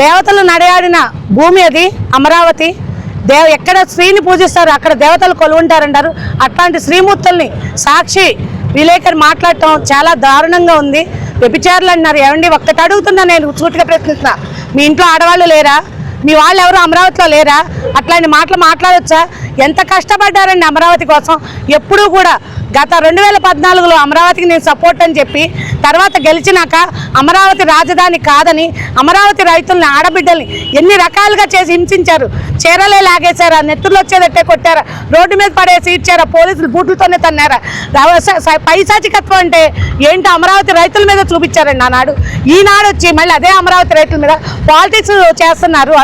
దేవతలు నడయాడిన భూమి అది అమరావతి. దేవ ఎక్కడ స్త్రీని పూజిస్తారు అక్కడ దేవతలు కొలువుంటారంటారు. అట్లాంటి శ్రీమూర్తుల్ని సాక్షి విలేకరి మాట్లాడటం చాలా దారుణంగా ఉంది. వ్యభిచారులు అన్నారు ఏమండి ఒక్కటి అడుగుతున్నా నేను సూటిగా ప్రశ్నిస్తున్నా. మీ ఇంట్లో ఆడవాళ్ళు లేరా? మీ వాళ్ళు ఎవరు అమరావతిలో లేరా? అట్లాంటి మాటలు మాట్లాడొచ్చా? ఎంత కష్టపడ్డారండి అమరావతి కోసం? ఎప్పుడూ కూడా గత రెండు వేల పద్నాలుగులో అమరావతికి నేను సపోర్ట్ అని చెప్పి తర్వాత గెలిచినాక అమరావతి రాజధాని కాదని అమరావతి రైతుల్ని ఆడబిడ్డల్ని ఎన్ని రకాలుగా చేసి హింసించారు? చీరలే లాగేశారా? నెత్తులు వచ్చేదట్టే కొట్టారా? రోడ్డు మీద పడేసి ఇచ్చారా పోలీసులు బూట్లతోనే తన్నారా? పైశాచికత్వం అంటే ఏంటో అమరావతి రైతుల మీద చూపించారండి ఆనాడు. ఈనాడు వచ్చి మళ్ళీ అదే అమరావతి రైతుల మీద పాలిటిక్స్ చేస్తున్నారు.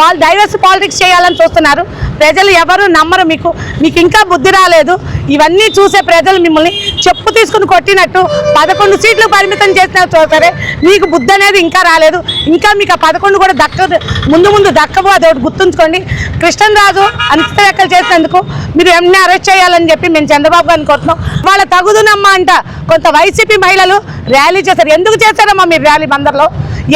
వాళ్ళు డైవర్స్ పాలిటిక్స్ చేయాలని చూస్తున్నారు. ప్రజలు ఎవరు నమ్మరు మీకు మీకు ఇంకా బుద్ధి రాలేదు. ఇవన్నీ చూసే ప్రజలు మిమ్మల్ని చెప్పు తీసుకుని కొట్టినట్టు పదకొండు సీట్లు పరిమితం చేసిన సరే మీకు బుద్ధి అనేది ఇంకా రాలేదు. ఇంకా మీకు ఆ పదకొండు కూడా దక్కదు. ముందు ముందు దక్కవు అది ఒకటి గుర్తుంచుకోండి. కృష్ణరాజు లెక్కలు చేసినందుకు మీరు ఎన్ని అరెస్ట్ చేయాలని చెప్పి మేము చంద్రబాబు గారిని కోరుతున్నాం వాళ్ళ తగుదునమ్మా అంట కొంత వైసీపీ మహిళలు ర్యాలీ చేశారు. ఎందుకు చేశారమ్మా మీరు ర్యాలీ బందర్లో?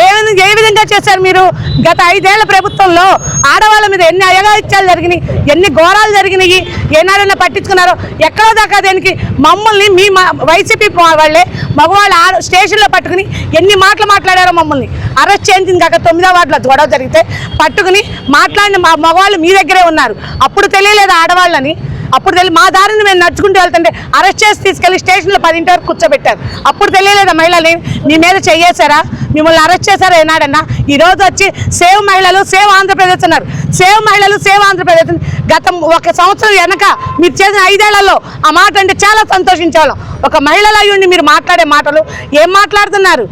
ఏ విధంగా ఏ విధంగా చేశారు మీరు? గత ఐదేళ్ళ ప్రభుత్వంలో ఆడవాళ్ళ మీద ఎన్ని అయగాయిత్యాలు జరిగినాయి ఎన్ని ఘోరాలు జరిగినాయి ఏనాడైనా పట్టించుకున్నారో ఎక్కడో దాకా దేనికి మమ్మల్ని మీ మా- వైసీపీ వాళ్ళే మగవాళ్ళు ఆడ స్టేషన్లో పట్టుకుని ఎన్ని మాటలు మాట్లాడారో మమ్మల్ని. అరెస్ట్ చేయించింది కాక తొమ్మిదో వార్డులో గొడవ జరిగితే పట్టుకుని మాట్లాడిన మా మగవాళ్ళు మీ దగ్గరే ఉన్నారు. అప్పుడు తెలియలేదు ఆడవాళ్ళని? అప్పుడు తెలియ మా దారిని మేము నడుచుకుంటూ వెళ్తుంటే అరెస్ట్ చేసి తీసుకెళ్ళి స్టేషన్లో పదింటి వరకు కూర్చోబెట్టారు. అప్పుడు తెలియలేదా మహిళలు మీ మీద చెయ్యేశారా మిమ్మల్ని అరెస్ట్ చేశారు ఏనాడన్నా? ఈరోజు వచ్చి సేవ్ మహిళలు సేవ్ ఆంధ్రప్రదేశ్ అన్నారు. సేవ్ మహిళలు సేవ్ ఆంధ్రప్రదేశ్ గత ఒక సంవత్సరం వెనక మీరు చేసిన ఐదేళ్ళలో ఆ మాట అంటే చాలా సంతోషించేవాళ్ళం. ఒక మహిళల మీరు మాట్లాడే మాటలు ఏం మాట్లాడుతున్నారు?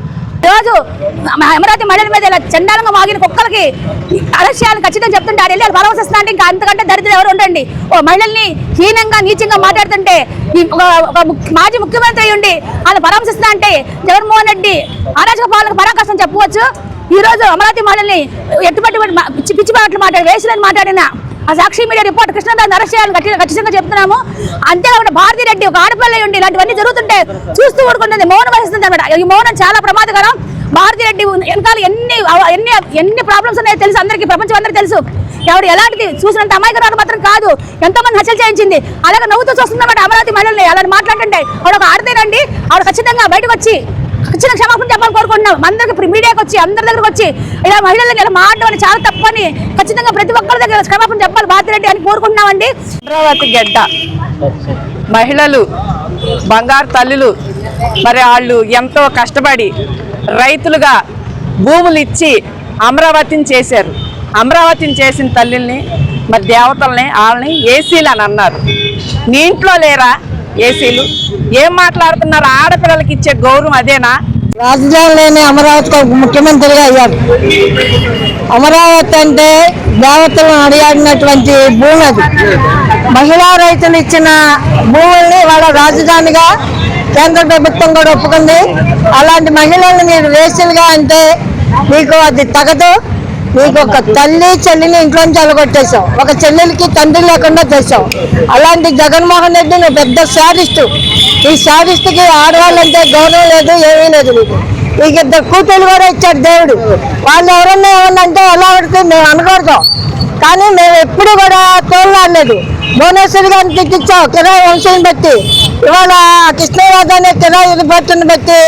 రోజు అమరావతి మహిళల మీద ఇలా చండాలంగా మాగిన కుక్కలకి అలక్ష్యాలు ఖచ్చితంగా చెప్తుంటే ఆడ వెళ్ళి భరోసా ఇస్తున్నా అంటే ఇంకా అంతకంటే దరిద్రం ఎవరు ఉండండి? ఓ మహిళల్ని హీనంగా నీచంగా మాట్లాడుతుంటే మాజీ ముఖ్యమంత్రి ఉండి వాళ్ళు పరామర్శిస్తున్నా అంటే జగన్మోహన్ రెడ్డి అరాచక పాలనకు పరాకాశం చెప్పవచ్చు? ఈ రోజు అమరావతి మహిళల్ని ఎట్టుబట్టి పిచ్చి పిచ్చి మాటలు మాట్లాడి వేసులని మాట్లాడిన ఆ సాక్షి మీడియా రిపోర్ట్ కృష్ణదాన్ని అరెస్ట్ చేయాలని గట్టి ఖచ్చితంగా చెప్తున్నాము. అంతేకాకుండా భారతీ రెడ్డి ఒక ఆడపిల్ల ఉండి ఇలాంటివన్నీ జరుగుతుంటే చూస్తూ ఊరుకుంటుంది. మౌనం వహిస్తుంది అనమాట ఈ మౌనం చాలా ప్రమాదకరం. భారతీ రెడ్డి వెనకాల ఎన్ని ఎన్ని ఎన్ని ప్రాబ్లమ్స్ ఉన్నాయో తెలుసు అందరికీ ప్రపంచం అందరికీ తెలుసు. ఎవరు ఎలాంటిది చూసినంత అమాయకరాలు మాత్రం కాదు. ఎంతో మంది హత్యలు చేయించింది. అలాగే నవ్వుతూ చూస్తుందన్నమాట అమరావతి మహిళల్ని. అలా మాట్లాడుతుంటే ఆవిడ ఒక ఆడదేనండి ఆవిడ ఖచ్చితంగా బయటకు వచ్చి చిన్న క్షమాపణ చెప్పాలని కోరుకుంటున్నాం. అందరికి ఇప్పుడు మీడియాకి వచ్చి అందరి దగ్గరకు వచ్చి ఇలా మహిళలకు ఇలా మాట్లాడడం అని చాలా తప్పని ఖచ్చితంగా ప్రతి ఒక్కరి దగ్గర క్షమాపణ చెప్పాలి భారతీ అని కోరుకుంటున్నామండి. అమరావతి గడ్డ మహిళలు బంగారు తల్లులు మరి వాళ్ళు ఎంతో కష్టపడి రైతులుగా భూములు ఇచ్చి అమరావతిని చేశారు. అమరావతిని చేసిన తల్లిని మరి దేవతల్ని వాళ్ళని ఏసీలు అని అన్నారు. నీ ఇంట్లో లేరా? ఏసీలు. ఏం మాట్లాడుతున్నారు? ఆడపిల్లలకి ఇచ్చే గౌరవం అదేనా? రాజధాని లేని అమరావతికి ముఖ్యమంత్రిగా అయ్యారు అమరావతి అంటే దేవతలను అడిగాడినటువంటి భూమి అది. మహిళా రైతులు ఇచ్చిన భూముల్ని వాళ్ళ రాజధానిగా కేంద్ర ప్రభుత్వం కూడా ఒప్పుకుంది. అలాంటి మహిళల్ని మీరు రేసులుగా అంటే మీకు అది తగదు. నీకు ఒక తల్లి చెల్లిని ఇంట్లోంచి అలగొట్టేశావు. ఒక చెల్లెలకి తండ్రి లేకుండా తెచ్చావు అలాంటి జగన్మోహన్ రెడ్డి నువ్వు పెద్ద శారిస్టు ఈ శారిస్టుకి ఆడవాళ్ళంటే గౌరవం లేదు ఏమీ లేదు నీకు. నీకు ఇద్దరు కూతురు కూడా ఇచ్చాడు దేవుడు. వాళ్ళు ఎవరన్నా ఏమన్నంటే ఎలా పడితే మేము అనకూడదు. కానీ మేము ఎప్పుడు కూడా తోలాడలేదు భువనేశ్వరి గారిని తిట్టించావు కిరాయి వంశం బట్టి. ఇవాళ కృష్ణరాజు అనే కిరాయి రిపోర్టుని బట్టి